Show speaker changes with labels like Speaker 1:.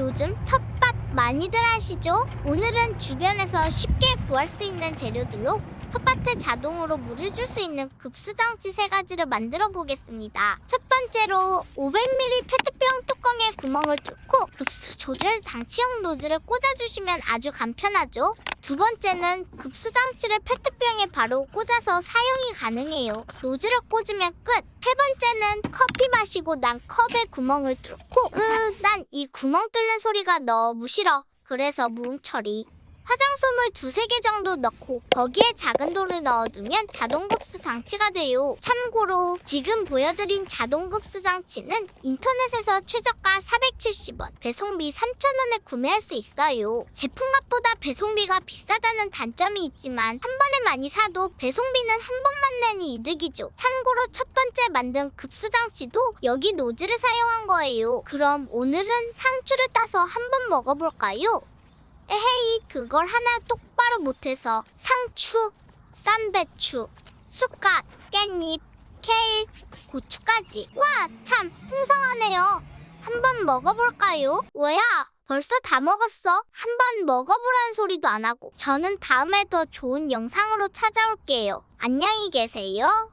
Speaker 1: 요즘 텃밭 많이들 하시죠? 오늘은 주변에서 쉽게 구할 수 있는 재료들로 텃밭에 자동으로 물을 줄 수 있는 급수장치 세 가지를 만들어 보겠습니다. 첫 번째로 500ml 페트병 뚜껑에 구멍을 뚫고 급수 조절 장치형 노즐을 꽂아주시면 아주 간편하죠. 두 번째는 급수장치를 페트병에 바로 꽂아서 사용이 가능해요. 노즐을 꽂으면 끝. 세 번째는 커피 마시고 난 컵에 구멍을 뚫고 으, 난 이 구멍 뚫는 소리가 너무 싫어. 그래서 무음 처리. 화장솜을 두세 개 정도 넣고 거기에 작은 돌을 넣어두면 자동급수 장치가 돼요. 참고로 지금 보여드린 자동급수 장치는 인터넷에서 최저가 470원, 배송비 3,000원에 구매할 수 있어요. 제품값보다 배송비가 비싸다는 단점이 있지만 한 번에 많이 사도 배송비는 한 번만 내니 이득이죠. 참고로 첫 번째 만든 급수 장치도 여기 노즐을 사용한 거예요. 그럼 오늘은 상추를 따서 한번 먹어볼까요? 에헤이 그걸 하나 똑바로 못해서 상추, 쌈배추, 쑥갓, 깻잎, 케일, 고추까지. 와 참 풍성하네요. 한번 먹어볼까요? 뭐야 벌써 다 먹었어? 한번 먹어보라는 소리도 안 하고. 저는 다음에 더 좋은 영상으로 찾아올게요. 안녕히 계세요